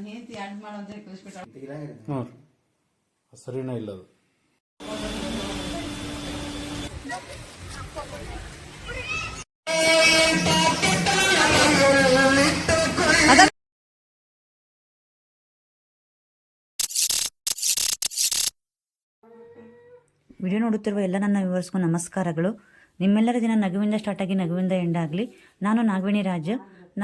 ನನ್ನ ಹೆಂಡತಿ ಹ್ಞೂ ಸರಿನೇ ಇಲ್ಲ ಅದು. ವಿಡಿಯೋ ನೋಡುತ್ತಿರುವ ಎಲ್ಲ ನನ್ನ ವ್ಯೂವರ್ಸ್ಗೂ ನಮಸ್ಕಾರಗಳು. ನಿಮ್ಮೆಲ್ಲರ ದಿನ ನಗುವಿಂದ ಸ್ಟಾರ್ಟ್ ಆಗಿ ನಗುವಿಂದ ಎಂಡ್ ಆಗಲಿ. ನಾನು ನಾಗವೇಣಿ ರಾಜ್.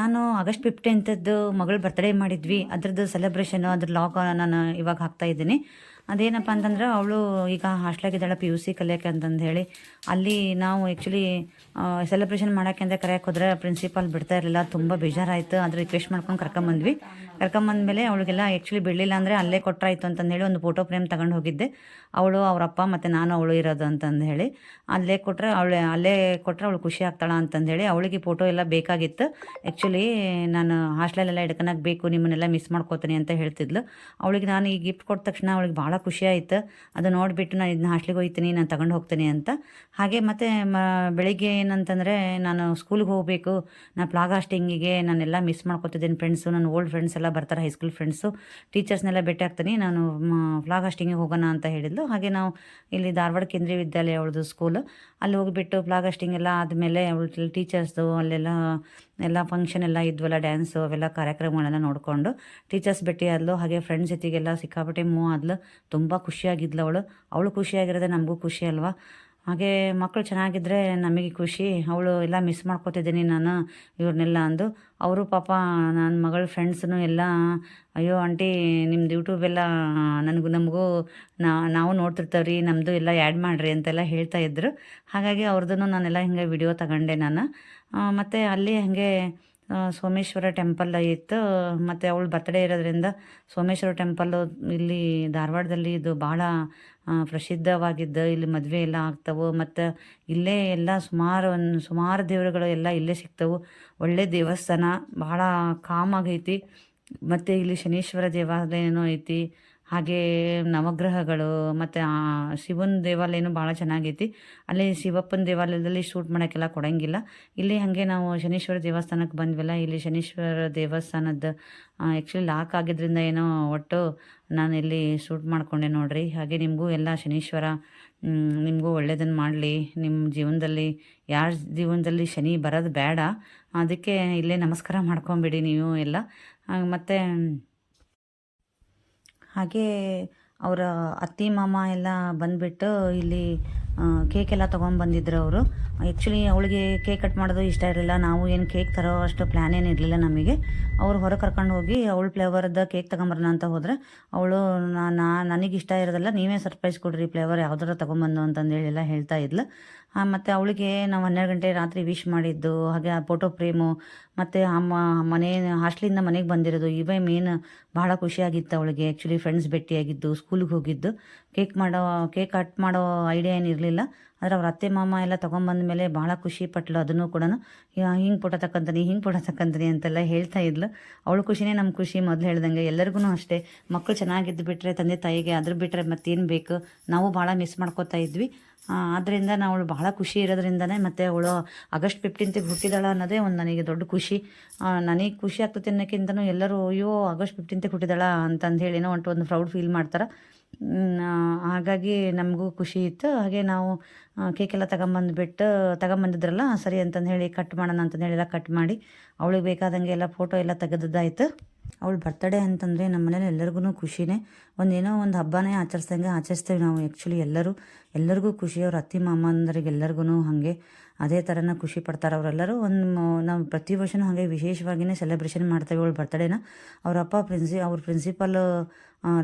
ನಾನು ಆಗಸ್ಟ್ ಫಿಫ್ಟೀನ್ತದ್ದು ಮಗಳು ಬರ್ತ್ಡೇ ಮಾಡಿದ್ವಿ. ಅದ್ರದ್ದು ಸೆಲೆಬ್ರೇಷನು ಅದ್ರ ಲಾಗ್ ನಾನು ಇವಾಗ ಹಾಕ್ತಾ ಇದ್ದೀನಿ. ಅದೇನಪ್ಪ ಅಂತಂದ್ರೆ ಅವಳು ಈಗ ಹಾಸ್ಟ್ಲಾಗಿದ್ದಾಳೆ ಪಿ ಯು ಸಿ ಕಲಿಯೋಕೆ ಅಂತಂದು ಹೇಳಿ. ಅಲ್ಲಿ ನಾವು ಆ್ಯಕ್ಚುಲಿ ಸೆಲೆಬ್ರೇಷನ್ ಮಾಡೋಕ್ಕೆ ಅಂತ ಕರೆಯೋಕೆ ಹೋದ್ರೆ ಪ್ರಿನ್ಸಿಪಾಲ್ ಬಿಡ್ತಾ ಇರಲಿಲ್ಲ. ತುಂಬ ಬೇಜಾರಾಯಿತು. ಅದು ರಿಕ್ವೆಸ್ಟ್ ಮಾಡ್ಕೊಂಡು ಕರ್ಕೊಂಬಂದ್ವಿ. ಕರ್ಕೊಂಬಂದ್ಮೇಲೆ ಅವಳಿಗೆಲ್ಲ ಆ್ಯಕ್ಚುಲಿ ಬಿಡಲಿಲ್ಲ ಅಂದರೆ ಅಲ್ಲೇ ಕೊಟ್ಟರಾಯ್ತು ಅಂತಂದೇಳಿ ಒಂದು ಫೋಟೋ ಫ್ರೇಮ್ ತಗೊಂಡು ಹೋಗಿದ್ದೆ. ಅವಳು, ಅವರಪ್ಪ ಮತ್ತು ನಾನು ಅವಳು ಇರೋದು ಅಂತಂದು ಹೇಳಿ ಅಲ್ಲೇ ಕೊಟ್ಟರೆ ಅವಳು, ಅಲ್ಲೇ ಕೊಟ್ಟರೆ ಅವಳು ಖುಷಿ ಆಗ್ತಾಳ ಅಂತಂದು ಹೇಳಿ ಅವಳಿಗೆ ಫೋಟೋ ಎಲ್ಲ ಬೇಕಾಗಿತ್ತು. ಆ್ಯಕ್ಚುಲಿ ನಾನು ಹಾಸ್ಟೆಲೆಲ್ಲ ಹಿಡ್ಕೊಳಕ್ಕೆ ಬೇಕು, ನಿಮ್ಮನ್ನೆಲ್ಲ ಮಿಸ್ ಮಾಡ್ಕೋತೀನಿ ಅಂತ ಹೇಳ್ತಿದ್ಲು. ಅವಳಿಗೆ ನಾನು ಈ ಗಿಫ್ಟ್ ಕೊಟ್ಟ ತಕ್ಷಣ ಅವಳಿಗೆ ಭಾಳ ಖುಷಿ ಆಯಿತು. ಅದು ನೋಡಿಬಿಟ್ಟು ನಾನು ಇದನ್ನ ಹಾಸ್ಟ್ಲಿಗೆ ಹೋಗ್ತೀನಿ ನಾನು ತಗೊಂಡು ಹೋಗ್ತೀನಿ ಅಂತ. ಹಾಗೆ ಮತ್ತು ಮ, ಬೆಳಿಗ್ಗೆ ಏನಂತಂದರೆ ನಾನು ಸ್ಕೂಲ್ಗೆ ಹೋಗಬೇಕು. ನಾನು ಪ್ಲಾಗಾಸ್ಟಿಂಗಿಗೆ ನಾನೆಲ್ಲ ಮಿಸ್ ಮಾಡ್ಕೋತಿದ್ದೀನಿ ಫ್ರೆಂಡ್ಸು ನನ್ನ ಓಲ್ಡ್ ಫ್ರೆಂಡ್ಸ್ ಎಲ್ಲ ಬರ್ತಾರೆ ಹೈಸ್ಕೂಲ್ ಫ್ರೆಂಡ್ಸು ಟೀಚರ್ಸ್ನೆಲ್ಲ ಭೇಟಿ ಆಗ್ತೀನಿ ನಾನು ಫ್ಲಾಗಾಸ್ಟಿಂಗಿಗೆ ಹೋಗೋಣ ಅಂತ ಹೇಳಿದ್ಲು. ಹಾಗೆ ನಾವು ಇಲ್ಲಿ ಧಾರವಾಡ ಕೇಂದ್ರೀಯ ವಿದ್ಯಾಲಯ ಅವಳದು ಸ್ಕೂಲು ಅಲ್ಲಿ ಹೋಗಿಬಿಟ್ಟು ಫ್ಲಾಗ್ ಹಾಸ್ಟಿಂಗ್ ಎಲ್ಲ ಆದಮೇಲೆ ಅವಳು ಟೀಚರ್ಸ್ದು ಅಲ್ಲೆಲ್ಲ, ಎಲ್ಲ ಫಂಕ್ಷನ್ ಎಲ್ಲ ಇದ್ವಲ್ಲ ಡ್ಯಾನ್ಸು ಅವೆಲ್ಲ ಕಾರ್ಯಕ್ರಮಗಳೆಲ್ಲ ನೋಡಿಕೊಂಡು ಟೀಚರ್ಸ್ ಭೇಟಿ ಆದ್ಲು. ಹಾಗೆ ಫ್ರೆಂಡ್ಸ್ ಜೊತೆಗೆಲ್ಲ ಸಿಕ್ಕಾಪಟ್ಟೆ ಮೂವ್ ಆದ್ಲು. ತುಂಬ ಖುಷಿಯಾಗಿದ್ಲು ಅವಳು. ಅವಳು ಖುಷಿಯಾಗಿರೋದೇ ನಮಗೂ ಖುಷಿ ಅಲ್ವಾ? ಹಾಗೆ ಮಕ್ಕಳು ಚೆನ್ನಾಗಿದ್ದರೆ ನಮಗೆ ಖುಷಿ. ಅವಳು ಎಲ್ಲ ಮಿಸ್ ಮಾಡ್ಕೊತಿದ್ದೀನಿ ನಾನು, ಇವ್ರನ್ನೆಲ್ಲ ಅಂದು. ಅವರು ಪಾಪ ನನ್ನ ಮಗಳ ಫ್ರೆಂಡ್ಸ್ನು ಎಲ್ಲ, ಅಯ್ಯೋ ಆಂಟಿ ನಿಮ್ದು ಯೂಟ್ಯೂಬೆಲ್ಲ ನನಗೂ ನಮಗೂ ನಾವು ನೋಡ್ತಿರ್ತೇವೆ ರೀ ನಮ್ಮದು ಎಲ್ಲ ಆ್ಯಡ್ ಮಾಡಿರಿ ಅಂತೆಲ್ಲ ಹೇಳ್ತಾ ಇದ್ದರು ಹಾಗಾಗಿ ಅವ್ರದ್ದು ನಾನೆಲ್ಲ ಹಿಂಗೆ ವಿಡಿಯೋ ತಗೊಂಡೆ ನಾನು. ಮತ್ತು ಅಲ್ಲಿ ಹಾಗೆ ಸೋಮೇಶ್ವರ ಟೆಂಪಲ್ ಇತ್ತು. ಮತ್ತು ಅವಳು ಬರ್ತಡೇ ಇರೋದ್ರಿಂದ ಸೋಮೇಶ್ವರ ಟೆಂಪಲ್ಲು ಇಲ್ಲಿ ಧಾರವಾಡದಲ್ಲಿ ಇದು ಭಾಳ ಪ್ರಸಿದ್ಧವಾಗಿದ್ದು. ಇಲ್ಲಿ ಮದುವೆ ಎಲ್ಲ ಆಗ್ತವೆ. ಮತ್ತು ಇಲ್ಲೇ ಎಲ್ಲ ಸುಮಾರು ಒಂದು, ಸುಮಾರು ದೇವರುಗಳು ಎಲ್ಲ ಇಲ್ಲೇ ಸಿಗ್ತವೆ. ಒಳ್ಳೆ ದೇವಸ್ಥಾನ. ಭಾಳ ಕಾಮ್ ಆಗೈತಿ ಮತ್ತು ಇಲ್ಲಿ ಶನೀಶ್ವರ ದೇವಾಲಯನೂ ಐತಿ. ಹಾಗೆ ನವಗ್ರಹಗಳು ಮತ್ತು ಶಿವನ ದೇವಾಲಯನೂ ಭಾಳ ಚೆನ್ನಾಗೈತಿ. ಅಲ್ಲಿ ಶಿವಪ್ಪನ ದೇವಾಲಯದಲ್ಲಿ ಶೂಟ್ ಮಾಡೋಕ್ಕೆಲ್ಲ ಕೊಡೋಂಗಿಲ್ಲ. ಇಲ್ಲಿ ಹಾಗೆ ನಾವು ಶನೀಶ್ವರ ದೇವಸ್ಥಾನಕ್ಕೆ ಬಂದ್ವಲ್ಲ, ಇಲ್ಲಿ ಶನೀಶ್ವರ ದೇವಸ್ಥಾನದ ಆ್ಯಕ್ಚುಲಿ ಲಾಕ್ ಆಗಿದ್ದರಿಂದ ಏನೋ ಒಟ್ಟು ನಾನು ಇಲ್ಲಿ ಶೂಟ್ ಮಾಡಿಕೊಂಡೆ ನೋಡ್ರಿ. ಹಾಗೆ ನಿಮಗೂ ಎಲ್ಲ ಶನೀಶ್ವರ ನಿಮಗೂ ಒಳ್ಳೇದನ್ನು ಮಾಡಲಿ. ನಿಮ್ಮ ಜೀವನದಲ್ಲಿ, ಯಾರ ಜೀವನದಲ್ಲಿ ಶನಿ ಬರೋದು ಬೇಡ. ಅದಕ್ಕೆ ಇಲ್ಲೇ ನಮಸ್ಕಾರ ಮಾಡ್ಕೊಂಬಿಡಿ ನೀವು ಎಲ್ಲ. ಮತ್ತು ಹಾಗೆ ಅವರ ಅತ್ತಿ, ಮಾಮ ಎಲ್ಲ ಬಂದುಬಿಟ್ಟು ಇಲ್ಲಿ ಕೇಕ್ ಎಲ್ಲ ತೊಗೊಂಬಂದಿದ್ರು ಅವರು. ಆ್ಯಕ್ಚುಲಿ ಅವಳಿಗೆ ಕೇಕ್ ಕಟ್ ಮಾಡೋದು ಇಷ್ಟ ಇರಲಿಲ್ಲ. ನಾವು ಏನು ಕೇಕ್ ತರೋ ಅಷ್ಟು ಪ್ಲ್ಯಾನ್ ಏನು ಇರಲಿಲ್ಲ ನಮಗೆ. ಅವ್ರು ಹೊರಗೆ ಕರ್ಕೊಂಡು ಹೋಗಿ ಅವಳ ಫ್ಲೇವರ್ದ ಕೇಕ್ ತಗೊಂಬರೋಣ ಅಂತ ಹೋದರೆ ಅವಳು ನಾ ನನಗೆ ಇಷ್ಟ ಇರೋದಲ್ಲ ನೀವೇ ಸರ್ಪ್ರೈಸ್ ಕೊಡ್ರಿ ಫ್ಲೇವರ್ ಯಾವ್ದಾರ ತೊಗೊಂಬಂದು ಅಂತಂದೇಳಿ ಎಲ್ಲ ಹೇಳ್ತಾ ಇದ್ಲು. ಮತ್ತು ಅವಳಿಗೆ ನಾವು ಹನ್ನೆರಡು ಗಂಟೆ ರಾತ್ರಿ ವಿಶ್ ಮಾಡಿದ್ದು, ಹಾಗೆ ಆ ಫೋಟೋ ಫ್ರೇಮು ಮತ್ತು ಅಮ್ಮ ಮನೆ, ಹಾಸ್ಟ್ಲಿಂದ ಮನೆಗೆ ಬಂದಿರೋದು ಇವೇ ಮೇನ್ ಭಾಳ ಖುಷಿಯಾಗಿತ್ತು ಅವಳಿಗೆ. ಆ್ಯಕ್ಚುಲಿ ಫ್ರೆಂಡ್ಸ್ ಭೇಟಿಯಾಗಿದ್ದು ಸ್ಕೂಲಿಗೆ ಹೋಗಿದ್ದು. ಕೇಕ್ ಮಾಡೋ ಕೇಕ್ ಕಟ್ ಮಾಡೋ ಐಡಿಯಾ ಏನು ಇರಲಿಲ್ಲ ಆದರೆ ಅವ್ರ ಅತ್ತೆ ಮಾಮ ಎಲ್ಲ ತೊಗೊಂಬಂದ ಮೇಲೆ ಭಾಳ ಖುಷಿ ಪಟ್ಲು ಅದನ್ನು ಕೂಡ ಹಿಂಗೆ ಪುಟತಕ್ಕಂಥನಿ ಹಿಂಗೆ ಪುಟತಕ್ಕಂಥನಿ ಅಂತೆಲ್ಲ ಹೇಳ್ತಾ ಇದ್ಲು. ಅವಳು ಖುಷಿನೇ ನಮ್ಮ ಖುಷಿ ಮೊದಲು ಹೇಳ್ದಂಗೆ. ಎಲ್ಲರಿಗೂ ಅಷ್ಟೇ. ಮಕ್ಕಳು ಚೆನ್ನಾಗಿದ್ದು ಬಿಟ್ಟರೆ ತಂದೆ ತಾಯಿಗೆ ಅದ್ರ ಬಿಟ್ಟರೆ ಮತ್ತೇನು ಬೇಕು? ನಾವು ಭಾಳ ಮಿಸ್ ಮಾಡ್ಕೋತಾ ಇದ್ವಿ. ಆದ್ದರಿಂದ ನಾವು ಅವಳು ಭಾಳ ಖುಷಿ ಇರೋದ್ರಿಂದನೇ ಮತ್ತು ಅವಳು ಆಗಸ್ಟ್ ಫಿಫ್ಟೀನ್ತಿಗೆ ಹುಟ್ಟಿದಾಳ ಅನ್ನೋದೇ ಒಂದು ನನಗೆ ದೊಡ್ಡ ಖುಷಿ. ನನಗೆ ಖುಷಿ ಆಗ್ತದೆ ಅನ್ನೋಕ್ಕಿಂತನೂ ಎಲ್ಲರೂ, ಅಯ್ಯೋ, ಆಗಸ್ಟ್ ಫಿಫ್ಟೀನ್ತಿಗೆ ಹುಟ್ಟಿದಾಳ ಅಂತಂದು ಹೇಳಿನೋ ಒಂಟು ಒಂದು ಪ್ರೌಡ್ ಫೀಲ್ ಮಾಡ್ತಾರೆ. ಹಾಗಾಗಿ ನಮಗೂ ಖುಷಿ ಇತ್ತು. ಹಾಗೆ ನಾವು ಕೇಕ್ ಎಲ್ಲ ತಗೊಂಬಂದ್ಬಿಟ್ಟು, ತಗೊಂಬಂದಿದ್ರಲ್ಲ, ಸರಿ ಅಂತಂದು ಹೇಳಿ ಕಟ್ ಮಾಡೋಣ ಅಂತಂದು ಹೇಳಿ ಎಲ್ಲ ಕಟ್ ಮಾಡಿ, ಅವಳಿಗೆ ಬೇಕಾದಂಗೆ ಎಲ್ಲ ಫೋಟೋ ಎಲ್ಲ ತೆಗೆದದ್ದಾಯಿತು. ಅವಳು ಬರ್ತಡೇ ಅಂತಂದರೆ ನಮ್ಮ ಮನೇಲಿ ಎಲ್ಲರಿಗೂ ಖುಷಿನೇ. ಒಂದೇನೋ ಒಂದು ಹಬ್ಬನೇ ಆಚರಿಸ್ದಂಗೆ ಆಚರಿಸ್ತೇವೆ ನಾವು ಆ್ಯಕ್ಚುಲಿ ಎಲ್ಲರೂ. ಎಲ್ಲರಿಗೂ ಖುಷಿ, ಅವ್ರ ಅತ್ತಿ ಮಾಮಂದ್ರಿಗೆ ಎಲ್ಲರಿಗೂ ಹಾಗೆ. ಅದೇ ಥರನ ಖುಷಿ ಪಡ್ತಾರೆ ಅವರೆಲ್ಲರೂ. ಒಂದು ನಾವು ಪ್ರತಿ ವರ್ಷವೂ ಹಾಗೆ ವಿಶೇಷವಾಗಿಯೇ ಸೆಲೆಬ್ರೇಷನ್ ಮಾಡ್ತೇವೆ ಅವಳು ಬರ್ತಡೇನ ಅವ್ರ ಅಪ್ಪ ಪ್ರಿನ್ಸಿ ಅವ್ರ ಪ್ರಿನ್ಸಿಪಲ್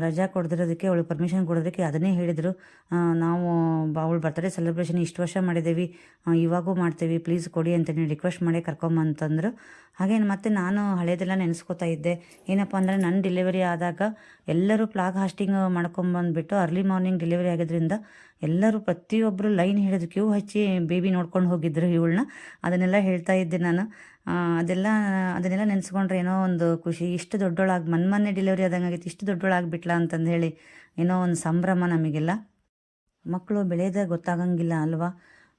ರಜಾ ಕೊಡ್ದಿರೋದಕ್ಕೆ ಅವಳು ಪರ್ಮಿಷನ್ ಕೊಡೋದಕ್ಕೆ ಅದನ್ನೇ ಹೇಳಿದರು. ನಾವು ಅವಳ ಬರ್ತಡೇ ಸೆಲೆಬ್ರೇಷನ್ ಇಷ್ಟು ವರ್ಷ ಮಾಡಿದ್ದೀವಿ ಇವಾಗೂ ಮಾಡ್ತೀವಿ. ಪ್ಲೀಸ್ ಕೊಡಿ ಅಂತೇಳಿ ರಿಕ್ವೆಸ್ಟ್ ಮಾಡಿ ಕರ್ಕೊಂಬಂತಂದರು. ಹಾಗೆ ಮತ್ತೆ ನಾನು ಹಳೆಯದೆಲ್ಲ ನೆನೆಸ್ಕೋತಾ ಇದ್ದೆ. ಏನಪ್ಪ ಅಂದರೆ ನನ್ನ ಡೆಲಿವರಿ ಆದಾಗ ಎಲ್ಲರೂ ಪ್ಲಾಗ್ ಹಾಸ್ಟಿಂಗ್ ಮಾಡ್ಕೊಂಬಂದ್ಬಿಟ್ಟು ಅರ್ಲಿ ಮಾರ್ನಿಂಗ್ ಡೆಲಿವರಿ ಆಗಿದ್ರಿಂದ ಎಲ್ಲರೂ ಪ್ರತಿಯೊಬ್ಬರು ಲೈನ್ ಹಿಡಿದು ಕ್ಯೂ ಹಚ್ಚಿ ಬೇಬಿ ನೋಡ್ಕೊಂಡು ಹೋಗಿದ್ರು ಇವಳನ್ನ. ಅದನ್ನೆಲ್ಲ ಹೇಳ್ತಾ ಇದ್ದೆ ನಾನು. ಅದೆಲ್ಲ, ಅದನ್ನೆಲ್ಲ ನೆನೆಸ್ಕೊಂಡ್ರೆ ಏನೋ ಒಂದು ಖುಷಿ. ಇಷ್ಟು ದೊಡ್ಡೊಳಾಗಿ ಮನ್ ಮೊನ್ನೆ ಡೆಲಿವರಿ ಆದಂಗೆ ಆಗೈತಿ ಇಷ್ಟು ದೊಡ್ಡೋಳಾಗ್ಬಿಟ್ಲಾ ಅಂತಂದು ಹೇಳಿ ಏನೋ ಒಂದು ಸಂಭ್ರಮ ನಮಗೆಲ್ಲ. ಮಕ್ಕಳು ಬೆಳೆಯೋದೇ ಗೊತ್ತಾಗಂಗಿಲ್ಲ ಅಲ್ವಾ?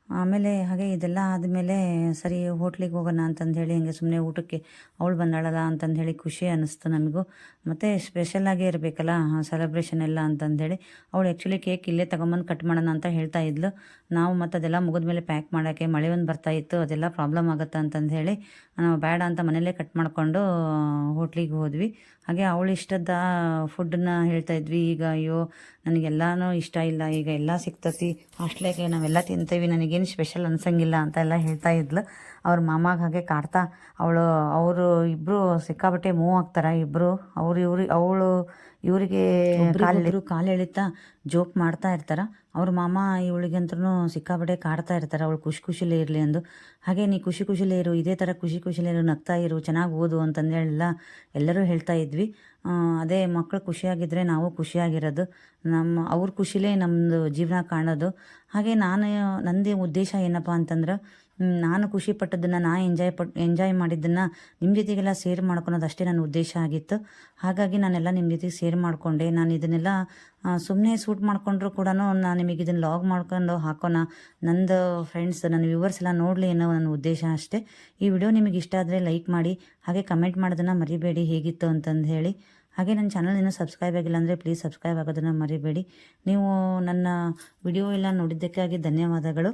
ಆಮೇಲೆ ಹಾಗೆ ಇದೆಲ್ಲ ಆದಮೇಲೆ ಸರಿ ಹೋಟ್ಲಿಗೆ ಹೋಗೋಣ ಅಂತಂದು ಹೇಳಿ ಹಂಗೆ ಸುಮ್ಮನೆ ಊಟಕ್ಕೆ ಅವಳು ಬಂದಾಳಲ್ಲ ಅಂತಂದು ಹೇಳಿ ಖುಷಿ ಅನ್ನಿಸ್ತು ನಮಗೂ ಮತ್ತು ಸ್ಪೆಷಲಾಗೇ ಇರಬೇಕಲ್ಲ ಸೆಲೆಬ್ರೇಷನ್ ಎಲ್ಲ ಅಂತಂದೇಳಿ ಅವಳು ಆ್ಯಕ್ಚುಲಿ ಕೇಕ್ ಇಲ್ಲೇ ತಗೊಂಬಂದು ಕಟ್ ಮಾಡೋಣ ಅಂತ ಹೇಳ್ತಾ ಇದ್ಲು. ನಾವು ಮತ್ತು ಅದೆಲ್ಲ ಮುಗಿದ್ಮೇಲೆ ಪ್ಯಾಕ್ ಮಾಡೋಕ್ಕೆ ಮಳೆ ಒಂದು ಬರ್ತಾ ಇತ್ತು, ಅದೆಲ್ಲ ಪ್ರಾಬ್ಲಮ್ ಆಗುತ್ತೆ ಅಂತಂದು ಹೇಳಿ ನಾವು ಬೇಡ ಅಂತ ಮನೇಲೇ ಕಟ್ ಮಾಡಿಕೊಂಡು ಹೋಟ್ಲಿಗೆ ಹೋದ್ವಿ. ಹಾಗೆ ಅವಳು ಇಷ್ಟದ ಫುಡ್ಡನ್ನ ಹೇಳ್ತಾ ಇದ್ವಿ, ಈಗ ಅಯ್ಯೋ, ನನಗೆಲ್ಲಾನು ಇಷ್ಟ ಇಲ್ಲ, ಈಗ ಎಲ್ಲ ಸಿಗ್ತತಿ, ಹಾಸ್ಟ್ಲಾಗೆ ನಾವೆಲ್ಲ ತಿಂತೀವಿ, ನನಗೇನು ಸ್ಪೆಷಲ್ ಅನ್ಸಂಗಿಲ್ಲ ಅಂತ ಎಲ್ಲ ಹೇಳ್ತಾ ಇದ್ಲು. ಅವ್ರ ಮಾಮಾಗ ಹಾಗೆ ಕಾಡ್ತಾ, ಅವಳು, ಅವರು ಇಬ್ಬರು ಸಿಕ್ಕಾಬಟ್ಟೆ ಮೂವ್ ಆಗ್ತಾರೆ ಇಬ್ಬರು ಅವ್ರು ಅವಳು ಇವರಿಗೆ ಕಾಲು ಕಾಲು ಎಳಿತಾ ಜೋಕ್ ಮಾಡ್ತಾ ಇರ್ತಾರ. ಅವ್ರ ಮಾಮ ಇವಳಿಗಂತೂ ಸಿಕ್ಕಾಪಟ್ಟೆ ಕಾಡ್ತಾ ಇರ್ತಾರೆ. ಅವಳು ಖುಷಿ ಖುಷಿಲೇ ಇರಲಿ ಅಂದು. ಹಾಗೆ ನೀ ಖುಷಿ ಖುಷಿಲೇ ಇರು ಇದೇ ಥರ ಖುಷಿ ಖುಷಿಲೇ ಇರು ನಗ್ತಾ ಇರು ಚೆನ್ನಾಗಿ ಓದು ಅಂತಂದೇಳೆಲ್ಲ ಎಲ್ಲರೂ ಹೇಳ್ತಾ ಇದ್ವಿ. ಅದೇ ಮಕ್ಕಳು ಖುಷಿಯಾಗಿದ್ದರೆ ನಾವು ಖುಷಿಯಾಗಿರೋದು. ನಮ್ಮ ಅವ್ರ ಖುಷಿಲೇ ನಮ್ಮದು ಜೀವನ ಕಾಣೋದು. ಹಾಗೆ ನಾನು ನಂದೇ ಉದ್ದೇಶ ಏನಪ್ಪ ಅಂತಂದ್ರೆ ನಾನು ಖುಷಿ ಪಟ್ಟದ್ದನ್ನು, ನಾ ಎಂಜಾಯ್ ಪಟ್ ಎಂಜಾಯ್ ಮಾಡಿದ್ದನ್ನು ನಿಮ್ಮ ಜೊತೆಗೆಲ್ಲ ಸೇರ್ ಮಾಡ್ಕೊಳೋದು ಅಷ್ಟೇ ನನ್ನ ಉದ್ದೇಶ ಆಗಿತ್ತು. ಹಾಗಾಗಿ ನಾನೆಲ್ಲ ನಿಮ್ಮ ಜೊತೆಗೆ ಸೇರ್ ಮಾಡಿಕೊಂಡೆ. ನಾನು ಇದನ್ನೆಲ್ಲ ಸುಮ್ಮನೆ ಸೂಟ್ ಮಾಡಿಕೊಂಡ್ರು ಕೂಡ ನಾನು ನಿಮಗೆ ಇದನ್ನು ಲಾಗ್ ಮಾಡ್ಕೊಂಡು ಹಾಕೋಣ. ನಂದು ಫ್ರೆಂಡ್ಸ್ ನನ್ನ ವ್ಯೂವರ್ಸ್ ಎಲ್ಲ ನೋಡಲಿ ಅನ್ನೋ ನನ್ನ ಉದ್ದೇಶ ಅಷ್ಟೇ. ಈ ವಿಡಿಯೋ ನಿಮಗೆ ಇಷ್ಟ ಆದರೆ ಲೈಕ್ ಮಾಡಿ, ಹಾಗೆ ಕಮೆಂಟ್ ಮಾಡೋದನ್ನು ಮರಿಬೇಡಿ ಹೇಗಿತ್ತು ಅಂತಂದು ಹೇಳಿ. ಹಾಗೆ ನನ್ನ ಚಾನಲ್ ಇನ್ನೂ ಸಬ್ಸ್ಕ್ರೈಬ್ ಆಗಿಲ್ಲ ಅಂದರೆ ಪ್ಲೀಸ್ ಸಬ್ಸ್ಕ್ರೈಬ್ ಆಗೋದನ್ನು ಮರಿಬೇಡಿ. ನೀವು ನನ್ನ ವಿಡಿಯೋ ಎಲ್ಲ ನೋಡಿದ್ದಕ್ಕಾಗಿ ಧನ್ಯವಾದಗಳು.